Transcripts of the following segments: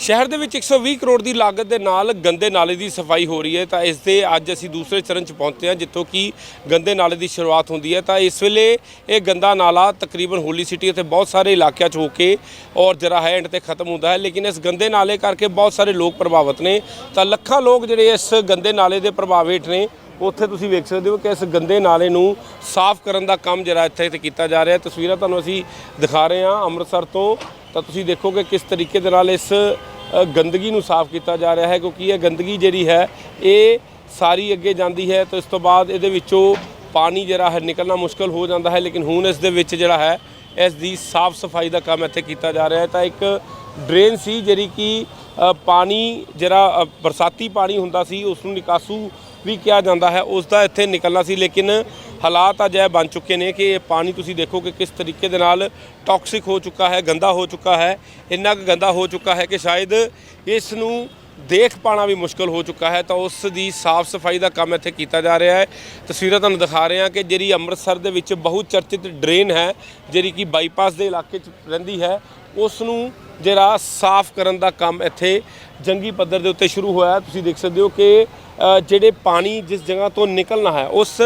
ਸ਼ਹਿਰ ਦੇ ਵਿੱਚ 120 ਕਰੋੜ ਦੀ ਲਾਗਤ ਦੇ ਨਾਲ ਗੰਦੇ ਨਾਲੇ ਦੀ ਸਫ਼ਾਈ ਹੋ ਰਹੀ ਹੈ, ਤਾਂ ਇਸ ਦੇ ਅੱਜ ਅਸੀਂ ਦੂਸਰੇ ਚਰਨ 'ਚ ਪਹੁੰਚੇ ਹਾਂ, ਜਿੱਥੋਂ ਕਿ ਗੰਦੇ ਨਾਲੇ ਦੀ ਸ਼ੁਰੂਆਤ ਹੁੰਦੀ ਹੈ। ਤਾਂ ਇਸ ਵੇਲੇ ਇਹ ਗੰਦਾ ਨਾਲਾ ਤਕਰੀਬਨ ਹੋਲੀ ਸਿਟੀ ਅਤੇ ਬਹੁਤ ਸਾਰੇ ਇਲਾਕਿਆਂ 'ਚ ਹੋ ਕੇ ਔਰ ਜਰਾ ਹੈ ਐਂਡ ਤੇ ਖਤਮ ਹੁੰਦਾ ਹੈ, ਲੇਕਿਨ ਇਸ ਗੰਦੇ ਨਾਲੇ ਕਰਕੇ ਬਹੁਤ ਸਾਰੇ ਲੋਕ ਪ੍ਰਭਾਵਿਤ ਨੇ। ਤਾਂ ਲੱਖਾਂ ਲੋਕ ਜਿਹੜੇ ਇਸ ਗੰਦੇ ਨਾਲੇ ਦੇ ਪ੍ਰਭਾਵ ਹੇਠ ਨੇ, ਉੱਥੇ ਤੁਸੀਂ ਵੇਖ ਸਕਦੇ ਹੋ ਕਿ ਇਸ ਗੰਦੇ ਨਾਲੇ ਨੂੰ ਸਾਫ਼ ਕਰਨ ਦਾ ਕੰਮ ਜਿਹੜਾ ਇੱਥੇ ਤੇ ਕੀਤਾ ਜਾ ਰਿਹਾ ਤਸਵੀਰਾਂ ਤੁਹਾਨੂੰ ਅਸੀਂ ਦਿਖਾ ਰਹੇ ਹਾਂ ਅੰਮ੍ਰਿਤਸਰ ਤੋਂ। ਤਾਂ ਤੁਸੀਂ ਦੇਖੋਗੇ ਕਿਸ ਤਰੀਕੇ ਦੇ ਨਾਲ ਇਸ ਗੰਦਗੀ ਨੂੰ ਸਾਫ਼ ਕੀਤਾ ਜਾ ਰਿਹਾ ਹੈ, ਕਿਉਂਕਿ ਇਹ ਗੰਦਗੀ ਜਿਹੜੀ ਹੈ, ਇਹ ਸਾਰੀ ਅੱਗੇ ਜਾਂਦੀ ਹੈ, ਤਾਂ ਇਸ ਤੋਂ ਬਾਅਦ ਇਹਦੇ ਵਿੱਚੋਂ ਪਾਣੀ ਜਿਹੜਾ ਹੈ ਨਿਕਲਣਾ ਮੁਸ਼ਕਲ ਹੋ ਜਾਂਦਾ ਹੈ, ਲੇਕਿਨ ਹੁਣ ਇਸ ਦੇ ਵਿੱਚ ਜਿਹੜਾ ਹੈ, ਇਸ ਦੀ ਸਾਫ਼ ਸਫ਼ਾਈ ਦਾ ਕੰਮ ਇੱਥੇ ਕੀਤਾ ਜਾ ਰਿਹਾ ਹੈ। ਤਾਂ ਇੱਕ ਡਰੇਨ ਸੀ ਜਿਹੜੀ ਕਿ ਪਾਣੀ ਜਿਹੜਾ ਬਰਸਾਤੀ ਪਾਣੀ ਹੁੰਦਾ ਸੀ ਉਸ ਨੂੰ ਨਿਕਾਸੂ ਵੀ ਕਿਹਾ ਜਾਂਦਾ ਹੈ। ਉਸ ਦਾ ਇੱਥੇ ਨਿਕਲਣਾ ਸੀ, ਲੇਕਿਨ ਹਾਲਾਤ ਅਜਿਹੇ ਬਣ ਚੁੱਕੇ ਨੇ ਕਿ ਇਹ ਪਾਣੀ ਤੁਸੀਂ ਦੇਖੋ ਕਿ ਕਿਸ ਤਰੀਕੇ ਦੇ ਨਾਲ ਟਾਕਸਿਕ ਹੋ ਚੁੱਕਾ ਹੈ, ਗੰਦਾ ਹੋ ਚੁੱਕਾ ਹੈ। ਇੰਨਾ ਕੁ ਗੰਦਾ ਹੋ ਚੁੱਕਾ ਹੈ ਕਿ ਸ਼ਾਇਦ ਇਸ ਨੂੰ ਦੇਖ ਪਾਣਾ ਵੀ ਮੁਸ਼ਕਲ ਹੋ ਚੁੱਕਾ ਹੈ। ਤਾਂ ਉਸ ਦੀ ਸਾਫ਼ ਸਫ਼ਾਈ ਦਾ ਕੰਮ ਇੱਥੇ ਕੀਤਾ ਜਾ ਰਿਹਾ ਹੈ। ਤਸਵੀਰਾਂ ਤੁਹਾਨੂੰ ਦਿਖਾ ਰਹੇ ਹਾਂ ਕਿ ਜਿਹੜੀ ਅੰਮ੍ਰਿਤਸਰ ਦੇ ਵਿੱਚ ਬਹੁਤ ਚਰਚਿਤ ਡਰੇਨ ਹੈ, ਜਿਹੜੀ ਕਿ ਬਾਈਪਾਸ ਦੇ ਇਲਾਕੇ 'ਚ ਰਹਿੰਦੀ ਹੈ ਉਸ ਨੂੰ ਜਿਹੜਾ ਸਾਫ਼ ਕਰਨ ਦਾ ਕੰਮ ਇੱਥੇ ਜੰਗੀ ਪੱਧਰ ਦੇ ਉੱਤੇ ਸ਼ੁਰੂ ਹੋਇਆ ਤੁਸੀਂ ਦੇਖ ਸਕਦੇ ਹੋ ਕਿ ਜਿਹੜੇ ਪਾਣੀ ਜਿਸ ਜਗ੍ਹਾ ਤੋਂ ਨਿਕਲਣਾ ਹੈ, ਉਸ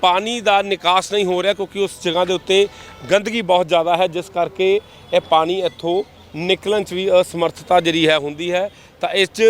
ਪਾਣੀ ਦਾ ਨਿਕਾਸ ਨਹੀਂ ਹੋ ਰਿਹਾ ਕਿਉਂਕਿ ਉਸ ਜਗ੍ਹਾ ਦੇ ਉੱਤੇ ਗੰਦਗੀ ਬਹੁਤ ਜ਼ਿਆਦਾ ਹੈ। ਜਿਸ ਕਰਕੇ ਇਹ ਪਾਣੀ ਇੱਥੋਂ ਨਿਕਲਣ 'ਚ ਵੀ ਅਸਮਰਥਤਾ ਜਿਹੜੀ ਹੈ, ਹੁੰਦੀ ਹੈ। ਤਾਂ ਇਸ 'ਚ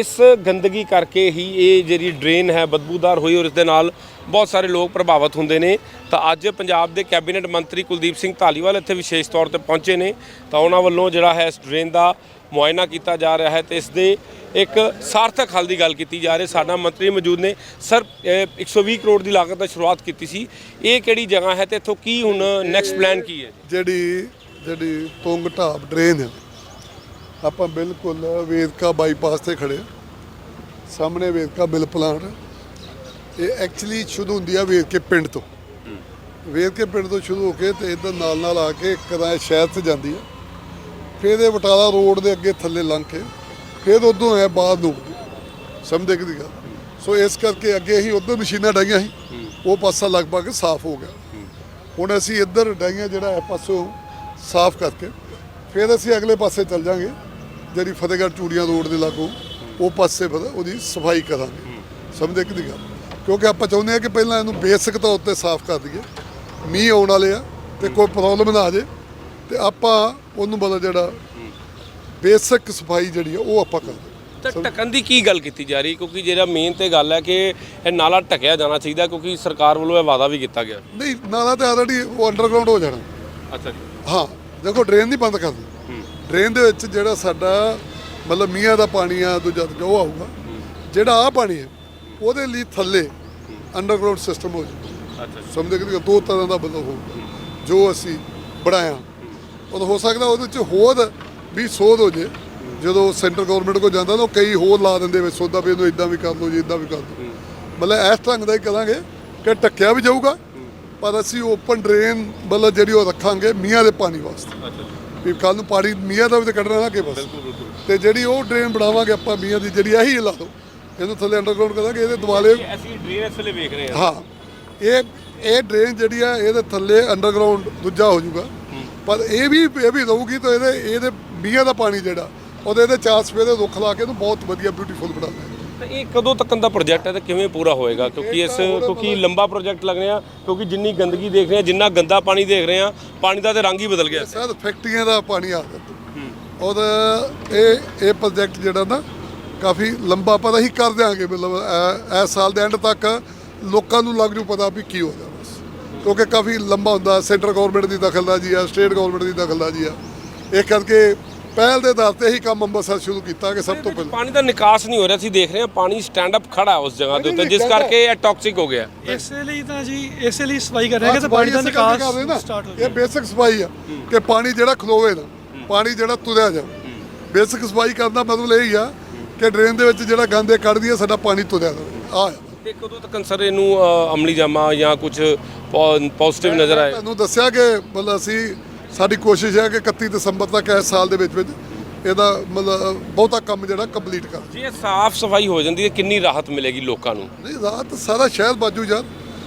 ਇਸ ਗੰਦਗੀ ਕਰਕੇ ਹੀ ਇਹ ਜਿਹੜੀ ਡਰੇਨ ਹੈ ਬਦਬੂਦਾਰ ਹੋਈ ਔਰ ਇਸ ਦੇ ਨਾਲ ਬਹੁਤ ਸਾਰੇ ਲੋਕ ਪ੍ਰਭਾਵਿਤ ਹੁੰਦੇ ਨੇ। ਤਾਂ ਅੱਜ ਪੰਜਾਬ ਦੇ ਕੈਬਨਿਟ ਮੰਤਰੀ ਕੁਲਦੀਪ ਸਿੰਘ ਧਾਲੀਵਾਲ ਇੱਥੇ ਵਿਸ਼ੇਸ਼ ਤੌਰ ਤੇ ਪਹੁੰਚੇ ਨੇ। ਤਾਂ ਉਹਨਾਂ ਵੱਲੋਂ ਜਿਹੜਾ ਹੈ ਇਸ ਡਰੇਨ ਦਾ ਮੁਆਇਨਾ ਕੀਤਾ ਜਾ ਰਿਹਾ ਹੈ ਤੇ ਇਸ ਦੇ ਇੱਕ ਸਾਰਥਕ ਹੱਲ ਦੀ ਗੱਲ ਕੀਤੀ ਜਾ ਰਹੀ ਹੈ। ਸਾਡਾ ਮੰਤਰੀ ਮੌਜੂਦ ਨੇ। ਸਰ, ਇਹ 120 ਕਰੋੜ ਦੀ ਲਾਗਤ ਨਾਲ ਸ਼ੁਰੂਆਤ ਕੀਤੀ ਸੀ। ਇਹ ਕਿਹੜੀ ਜਗ੍ਹਾ ਹੈ ਤੇ ਇੱਥੋਂ ਕੀ ਹੁਣ ਨੈਕਸਟ ਪਲਾਨ ਕੀ ਹੈ? ਜਿਹੜੀ ਜਿਹੜੀ ਤੁੰਗ ਢਾਬ ਡਰੇਨ ਹੈ ਆਪਾਂ ਬਿਲਕੁਲ ਵੇਦਕਾ ਬਾਈਪਾਸ ਤੇ ਖੜੇ ਹਾਂ। ਸਾਹਮਣੇ ਵੇਦਕਾ ਮਿਲ ਪਲਾਂਟ। ਇਹ ਐਕਚੁਅਲੀ ਸ਼ੁਰੂ ਹੁੰਦੀ ਆ ਵੇਦਕੇ ਪਿੰਡ ਤੋਂ। ਵੇਦਕੇ ਪਿੰਡ ਤੋਂ ਸ਼ੁਰੂ ਹੋ ਕੇ ਤੇ ਇਧਰ ਨਾਲ ਨਾਲ ਆ ਕੇ ਕਦਾਂ ਸ਼ਹਿਰ 'ਚ ਜਾਂਦੀ ਹੈ ਫਿਰ ਇਹ ਬਟਾਲਾ ਰੋਡ ਦੇ ਅੱਗੇ ਥੱਲੇ ਲੰਘ ਕੇ ਫਿਰ ਉਦੋਂ ਹੈ ਬਾਅਦ ਨੂੰ ਸਮਝਦੇ ਕਿ ਦੀ ਗੱਲ? ਸੋ ਇਸ ਕਰਕੇ ਅੱਗੇ ਹੀ ਉਧਰ ਮਸ਼ੀਨਾਂ ਡਾਈਆਂ ਸੀ। ਉਹ ਪਾਸਾ ਲਗਭਗ ਸਾਫ਼ ਹੋ ਗਿਆ। ਹੁਣ ਅਸੀਂ ਇੱਧਰ ਡਾਈਆਂ ਜਿਹੜਾ ਹੈ ਪਾਸੋਂ ਸਾਫ਼ ਕਰਕੇ ਫਿਰ ਅਸੀਂ ਅਗਲੇ ਪਾਸੇ ਚੱਲ ਜਾਾਂਗੇ। ਜਿਹੜੀ ਫਤਿਹਗੜ੍ਹ ਚੂੜੀਆਂ ਰੋਡ ਦੇ ਲਾਗੋਂ ਉਹ ਪਾਸੇ ਫਿਰ ਉਹਦੀ ਸਫ਼ਾਈ ਕਰਾਂਗੇ। ਸਮਝਦੇ ਕਿ ਦੀ ਗੱਲ ਕਿਉਂਕਿ ਆਪਾਂ ਚਾਹੁੰਦੇ ਹਾਂ ਕਿ ਪਹਿਲਾਂ ਇਹਨੂੰ ਬੇਸਿਕ ਤੌਰ ਤੇ ਸਾਫ਼ ਕਰ ਦਈਏ। ਮੀਂਹ ਆਉਣ ਵਾਲੇ ਆ ਤੇ ਕੋਈ ਪ੍ਰੋਬਲਮ ਨਾ ਆ ਜੇ ਤੇ ਆਪਾਂ ਉਹਨੂੰ ਬਦਲ ਜਿਹੜਾ ਬੇਸਿਕ ਸਫ਼ਾਈ ਜਿਹੜੀ ਆ ਉਹ ਆਪਾਂ ਕਰਦੇ ਤਾਂ ਦੀ ਕੀ ਗੱਲ ਕੀਤੀ ਜਾ ਰਹੀ? ਕਿਉਂਕਿ ਜਿਹੜਾ ਮੇਨ ਤੇ ਗੱਲ ਹੈ ਕਿ ਇਹ ਨਾਲਾ ਢੱਕਿਆ ਜਾਣਾ ਚਾਹੀਦਾ ਕਿਉਂਕਿ ਸਰਕਾਰ ਵੱਲੋਂ ਇਹ ਵਾਅਦਾ ਵੀ ਕੀਤਾ ਗਿਆ। ਨਹੀਂ ਨਾਲਾ ਤੇ ਆਲਰੇਡੀ ਉਹ ਅੰਡਰਗਰਾਉਂਡ ਹੋ ਜਾਣਾ। ਅੱਛਾ ਜੀ। ਹਾਂ ਦੇਖੋ ਡਰੇਨ ਨਹੀਂ ਬੰਦ ਕਰਦੀ ਡਰੇਨ ਦੇ ਵਿੱਚ ਜਿਹੜਾ ਸਾਡਾ ਮਤਲਬ ਮੀਆਂ ਦਾ ਪਾਣੀ ਆ ਦੂਜਾ ਉਹ ਆਊਗਾ ਜਿਹੜਾ ਆ ਪਾਣੀ ਹੈ ਉਹਦੇ ਲਈ ਥੱਲੇ ਅੰਡਰਗਰਾਉਂਡ ਸਿਸਟਮ ਹੋ ਜਾਊਗਾ। ਅੱਛਾ ਸਮਝਦੇ ਕਿ ਦੋ ਤਰ੍ਹਾਂ ਦਾ ਬਦਲ ਹੋ ਜੋ ਅਸੀਂ ਬਣਾਇਆ। ਉਹ ਹੋ ਸਕਦਾ ਉਹਦੇ ਚ ਹੋਰ ਵੀ ਸੋਧ ਹੋ ਜੇ ਜਦੋਂ ਸੈਂਟਰ ਗਵਰਨਮੈਂਟ ਕੋ ਜਾਂਦਾ ਉਹ ਕਈ ਹੋਰ ਲਾ ਦਿੰਦੇ ਵਿੱਚ ਸੋਧਾ ਵੀ ਇਹਨੂੰ ਇਦਾਂ ਵੀ ਕਰ ਲਓ ਜੀ ਇਦਾਂ ਵੀ ਕਰ ਲਓ। ਮਤਲਬ ਇਸ ਢੰਗ ਦਾ ਹੀ ਕਰਾਂਗੇ ਕਿ ਟੱਕਿਆ ਵੀ ਜਾਊਗਾ ਪਰ ਅਸੀਂ ਓਪਨ ਡਰੇਨ ਮਤਲਬ ਜਿਹੜੀ ਉਹ ਰੱਖਾਂਗੇ ਮੀਆਂ ਦੇ ਪਾਣੀ ਵਾਸਤੇ। ਅੱਛਾ। ਵੀ ਕੱਲ ਨੂੰ ਪਾਣੀ ਮੀਆਂ ਦਾ ਵੀ ਤੇ ਕੱਢਣਾ ਨਾ ਕਿ ਬਸ ਤੇ ਜਿਹੜੀ ਉਹ ਡਰੇਨ ਬਣਾਵਾਂਗੇ ਆਪਾਂ ਮੀਆਂ ਦੀ ਜਿਹੜੀ ਇਹੀ ਲਾ ਲਓ। ਇਹਨੂੰ ਥੱਲੇ ਅੰਡਰਗਰਾਉਂਡ ਕਰਾਂਗੇ ਇਹਦੇ ਦੁਆਲੇ ਅਸੀਂ ਡਰੇਨ ਇਸ ਵੇਲੇ ਵੇਖ ਰਹੇ ਹਾਂ। ਹਾਂ। ਇਹ ਇਹ ਡਰੇਨ ਜਿਹੜੀ ਆ ਇਹਦੇ ਥੱਲੇ ਅੰਡਰਗਰਾਉਂਡ ਦੂਜਾ ਹੋ ਜਾਊਗਾ। ਪਰ ਇਹ ਵੀ ਇਹ ਵੀ ਰਹੂਗੀ ਤਾਂ ਇਹਦੇ ਇਹਦੇ ਮੀਆਂ ਦਾ ਪਾਣੀ ਜਿਹੜਾ ਉਹਦੇ ਇਹਦੇ ਚਾਰ ਸਵੇਰੇ ਰੁੱਖ ਲਾ ਕੇ ਇਹਨੂੰ ਬਹੁਤ ਵਧੀਆ ਬਿਊਟੀਫੁਲ ਬਣਾਉਂਦਾ ਤਾਂ ਇਹ ਕਦੋਂ ਤੱਕ ਦਾ ਪ੍ਰੋਜੈਕਟ ਹੈ ਤੇ ਕਿਵੇਂ ਪੂਰਾ ਹੋਏਗਾ? ਕਿਉਂਕਿ ਇਸ ਕਿਉਂਕਿ ਲੰਬਾ ਪ੍ਰੋਜੈਕਟ ਲੱਗ ਰਿਹਾ ਕਿਉਂਕਿ ਜਿੰਨੀ ਗੰਦਗੀ ਦੇਖ ਰਹੇ ਹਾਂ ਜਿੰਨਾ ਗੰਦਾ ਪਾਣੀ ਦੇਖ ਰਹੇ ਹਾਂ ਪਾਣੀ ਦਾ ਤੇ ਰੰਗ ਹੀ ਬਦਲ ਗਿਆ। ਸਰ ਫੈਕਟਰੀਆਂ ਦਾ ਪਾਣੀ ਆ ਜਾਂਦਾ ਔਰ ਇਹ ਇਹ ਪ੍ਰੋਜੈਕਟ ਜਿਹੜਾ ਨਾ ਕਾਫੀ ਲੰਬਾ ਪਰ ਅਸੀਂ ਕਰ ਦਿਆਂਗੇ ਮਤਲਬ ਇਸ ਸਾਲ ਦੇ ਐਂਡ ਤੱਕ ਲੋਕਾਂ ਨੂੰ ਲੱਗ ਜੂ ਪਤਾ ਵੀ ਕੀ ਹੋ ਗਿਆ ਬਸ। ਕਿਉਂਕਿ ਕਾਫੀ ਲੰਬਾ ਹੁੰਦਾ ਸੈਂਟਰ ਗਵਰਨਮੈਂਟ ਦੀ ਦਖਲਅੰਦਾਜ਼ੀ ਆ ਸਟੇਟ ਗਵਰਨਮੈਂਟ ਦੀ ਦਖਲਅੰਦਾਜ਼ੀ ਆ। ਇਹ ਕਰਕੇ ਪਹਿਲ ਦੇ ਆਧਾਰ ਤੇ ਹੀ ਕੰਮ ਅੰਮ੍ਰਿਤਸਰ ਸ਼ੁਰੂ ਕੀਤਾ ਕਿ ਸਭ ਤੋਂ ਪਹਿਲਾਂ ਪਾਣੀ ਦਾ ਨਿਕਾਸ ਨਹੀਂ ਹੋ ਰਿਹਾ ਸੀ ਦੇਖ ਰਹੇ ਹਾਂ ਪਾਣੀ ਸਟੈਂਡ ਅਪ ਖੜਾ ਉਸ ਜਗ੍ਹਾ ਦੇ ਉੱਤੇ ਜਿਸ ਕਰਕੇ ਇਹ ਟਾਕਸਿਕ ਹੋ ਗਿਆ। ਇਸੇ ਲਈ ਤਾਂ ਜੀ ਇਸੇ ਲਈ ਸਫ਼ਾਈ ਕਰ ਰਹੇ ਕਿ ਪਾਣੀ ਦਾ ਨਿਕਾਸ ਸਟਾਰਟ ਹੋ ਇਹ ਬੇਸਿਕ ਸਫ਼ਾਈ ਆ ਕਿ ਪਾਣੀ ਜਿਹੜਾ ਖਲੋਵੇ ਨਾ ਪਾਣੀ ਜਿਹੜਾ ਤੁਰਿਆ ਜਾਵੇ। ਬੇਸਿਕ ਸਫ਼ਾਈ ਕਰਨ ਦਾ ਮਤਲਬ ਇਹ ਹੀ ਆ ਕਿ ਡਰੇਨ ਦੇ ਵਿੱਚ ਜਿਹੜਾ ਗੰਦ ਇਹ ਕੱਢਦੀ ਆ ਸਾਡਾ ਪਾਣੀ ਤੁਰਿਆ ਜਾਵੇ। ਆ ਤੇ ਕਦੋਂ ਤੱਕ ਸਰ ਇਹਨੂੰ ਅਮਲੀ ਜਾਮਾ ਜਾਂ ਕੁਝ ਪੋਜ਼ਿਟਿਵ ਨਜ਼ਰ ਆਏ। ਤੁਹਾਨੂੰ ਦੱਸਿਆ ਕਿ ਮਤਲਬ ਅਸੀਂ ਸਾਡੀ ਕੋਸ਼ਿਸ਼ ਹੈ ਕਿ 31 ਦਸੰਬਰ ਤੱਕ ਇਸ ਸਾਲ ਦੇ ਵਿੱਚ ਵਿੱਚ ਇਹਦਾ ਮਤਲਬ ਬਹੁਤਾ ਕੰਮ ਜਿਹੜਾ ਕੰਪਲੀਟ ਕਰ। ਜੇ ਇਹ ਸਾਫ਼ ਸਫ਼ਾਈ ਹੋ ਜਾਂਦੀ ਹੈ ਕਿੰਨੀ ਰਾਹਤ ਮਿਲੇਗੀ ਲੋਕਾਂ ਨੂੰ? ਨਹੀਂ ਰਾਤ ਸਾਰਾ ਸ਼ਹਿਰ ਬਾਜੂ ਯਾਰ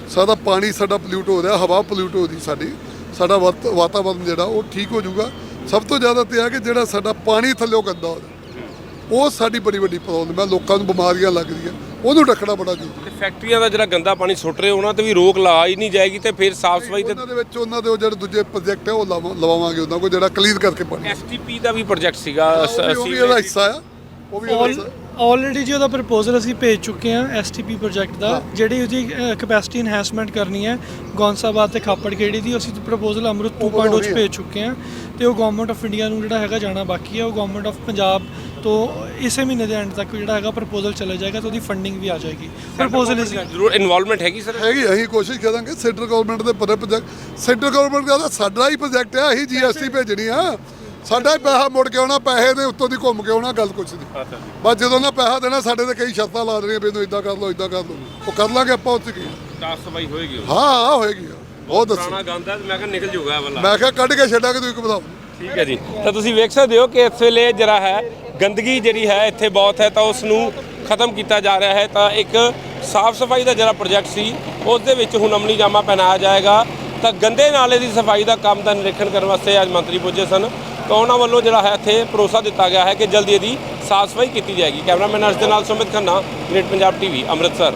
ਸਾਡਾ ਪਾਣੀ ਸਾਡਾ ਪੋਲਿਊਟ ਹੋ ਰਿਹਾ ਹਵਾ ਪੋਲਿਊਟ ਹੋ ਰਹੀ ਸਾਡੀ। ਸਾਡਾ ਵਾਤ- ਵਾਤਾਵਰਨ ਜਿਹੜਾ ਉਹ ਠੀਕ ਹੋ ਜਾਊਗਾ। ਸਭ ਤੋਂ ਜ਼ਿਆਦਾ ਤੇ ਆ ਕਿ ਜਿਹੜਾ ਸਾਡਾ ਪਾਣੀ ਥੱਲੇ ਗੰਦਾ ਹੋ ਰਿਹਾ। ਉਹ ਸਾਡੀ ਬੜੀ ਵੱਡੀ ਪ੍ਰੋਬਲਮ ਹੈ ਲੋਕਾਂ ਨੂੰ ਬਿਮਾਰੀਆਂ ਲੱਗਦੀਆਂ ਉਹਨੂੰ ਰੱਖਣਾ ਬੜਾ ਜ਼ਰੂਰੀ ਤੇ ਫੈਕਟਰੀਆਂ ਦਾ ਜਿਹੜਾ ਗੰਦਾ ਪਾਣੀ ਸੁੱਟ ਰਹੇ ਉਹਨਾਂ ਤੇ ਵੀ ਰੋਕ ਲਾ ਹੀ ਨਹੀਂ ਜਾਏਗੀ ਤੇ ਫਿਰ ਸਾਫ਼ ਸਫ਼ਾਈ ਤੇ ਉਹਨਾਂ ਦੇ ਵਿੱਚ ਉਹਨਾਂ ਦੇ ਉਹ ਜਿਹੜੇ ਦੂਜੇ ਪ੍ਰੋਜੈਕਟ ਹੈ ਉਹ ਲਵਾ- ਲਵਾਵਾਂਗੇ ਉਹਨਾਂ ਕੋਲ ਜਿਹੜਾ ਕਲੀਅਰ ਕਰਕੇ ਪਾਣੀ ਐਸਟੀਪੀ ਦਾ ਵੀ ਪ੍ਰੋਜੈਕਟ ਸੀਗਾ ਉਹ ਵੀ- ਉਹ ਵੀ ਇਹਦਾ ਹਿੱਸਾ ਆ ਉਹ ਵੀ ਇਹਦਾ ਹਿੱਸਾ ਆਲਰੇਡੀ ਜੀ ਉਹਦਾ ਪ੍ਰਪੋਜ਼ਲ ਅਸੀਂ ਭੇਜ ਚੁੱਕੇ ਹਾਂ ਐਸਟੀਪੀ ਪ੍ਰੋਜੈਕਟ ਦਾ ਜਿਹੜੀ ਉਹਦੀ ਕੈਪੈਸਿਟੀ ਐਨਹਾਂਸਮੈਂਟ ਕਰਨੀ ਹੈ ਗੌਂਸਾਬਾਦ ਤੇ ਖਾਪੜਖੇੜੀ ਦੀ ਅਸੀਂ ਪ੍ਰਪੋਜ਼ਲ ਅਮਰੁਤ 2.0 ਚ ਭੇਜ ਚੁੱਕੇ ਹਾਂ ਤੇ ਉਹ ਗਵਰਨਮੈਂਟ ਆਫ ਇੰਡੀਆ ਨੂੰ ਜਿਹੜਾ ਹੈਗਾ ਜਾਣਾ ਬਾਕੀ ਹੈ ਉਹ ਗਵਰਨਮੈਂਟ ਆਫ ਪੰਜਾਬ ਤੋਂ ਇਸੇ ਮਹੀਨੇ ਦੇ ਐਂਡ ਤੱਕ ਜਿਹੜਾ ਹੈਗਾ ਪ੍ਰਪੋਜ਼ਲ ਚਲਾ ਜਾਏਗਾ ਤੇ ਉਹਦੀ ਫੰਡਿੰਗ ਵੀ ਆ ਜਾਏਗੀ। ਪ੍ਰਪੋਜ਼ਲ ਇਸ ਜ਼ਰੂਰ ਇਨਵੋਲਵਮੈਂਟ ਹੈਗੀ ਸਰ ਹੈਗੀ ਅਸੀਂ ਕੋਸ਼ਿਸ਼ ਕਰਾਂਗੇ ਸੈਂਟਰ ਗਵਰਨਮੈਂਟ ਦੇ ਪਰੇ ਪ੍ਰੋਜੈਕਟ ਸੈਂਟਰ ਗਵਰਨਮੈਂਟ ਦਾ ਸਾਡਾ ਹੀ ਪ੍ਰੋਜੈਕਟ ਹੈ ਅਸੀਂ ਜੀਐਸਟੀ ਭੇਜਣੀ ਆ। ਸਾਡਾ ਹੀ ਪੈਸਾ ਮੁੜ ਕੇ ਆਉਣਾ ਪੈਸੇ ਦੇ ਉੱਤੋਂ ਦੀ ਘੁੰਮ ਕੇ ਆਉਣਾ ਗੱਲ ਕੁਛ ਨਹੀਂ। ਬਸ ਜਦੋਂ ਨਾ ਪੈਸਾ ਦੇਣਾ ਸਾਡੇ ਤੇ ਕਈ ਸ਼ਰਤਾਂ ਲਾ ਦੇਣੀਆਂ ਇਹਨੂੰ ਇਦਾਂ ਕਰ ਲਓ ਇਦਾਂ ਕਰ ਲਓ। ਉਹ ਕਰ ਲਾਂਗੇ ਆਪਾਂ ਉੱਥੇ ਕੀ ਸਾਫ਼ ਸਫ਼ਾਈ ਹੋਏਗੀ ਉਹ। ਹਾਂ ਹਾਂ ਹੋਏਗੀ ਬਹੁਤ ਦੱਸੋ। ਪੁਰਾਣਾ ਗੰਦਾ ਮੈਂ ਕਿਹਾ ਨਿਕਲ ਜਾਊਗਾ ਇਹ ਵਾਲਾ। ਮੈਂ ਕਿਹਾ ਕੱਢ ਕੇ ਛੱਡਾਂਗੇ ਤੁਸੀਂ ਘਬਰਾਓ ਠੀਕ ਹੈ ਜੀ। ਤਾਂ ਤੁਸੀਂ ਵੇਖ ਸਕਦੇ ਹੋ ਕਿ ਇਸ ਵੇਲੇ ਜਿਹੜਾ ਹੈ ਗੰਦਗੀ ਜਿਹੜੀ ਹੈ ਇੱਥੇ ਬਹੁਤ ਹੈ ਤਾਂ ਉਸ ਨੂੰ ਖਤਮ ਕੀਤਾ ਜਾ ਰਿਹਾ ਹੈ ਤਾਂ ਇੱਕ ਸਾਫ਼ ਸਫ਼ਾਈ ਦਾ ਜਿਹੜਾ ਪ੍ਰੋਜੈਕਟ ਸੀ, ਉਸ ਦੇ ਵਿੱਚ ਹੁਣ ਅਮਲੀ ਜਾਮਾ ਪਹਿਨਾਇਆ ਜਾਏਗਾ। ਤਾਂ ਗੰਦੇ ਨਾਲੇ ਦੀ ਸਫ਼ਾਈ ਦਾ ਕੰਮ ਦਾ ਨਿਰੀਖਣ ਕਰਨ ਵਾਸਤੇ ਅੱਜ ਮੰਤਰੀ ਪੁੱਜੇ ਸਨ। ਤਾਂ ਉਹਨਾਂ ਵੱਲੋਂ ਜਿਹੜਾ ਹੈ ਇੱਥੇ ਭਰੋਸਾ ਦਿੱਤਾ ਗਿਆ ਹੈ ਕਿ ਜਲਦੀ ਇਹਦੀ ਸਾਫ਼ ਸਫ਼ਾਈ ਕੀਤੀ ਜਾਏਗੀ। ਕੈਮਰਾਮੈਨ ਅਰਸ਼ ਦੇ ਨਾਲ ਸੁਮਿਤ ਖੰਨਾ ਗ੍ਰੇਟ ਪੰਜਾਬ ਟੀਵੀ ਅੰਮ੍ਰਿਤਸਰ।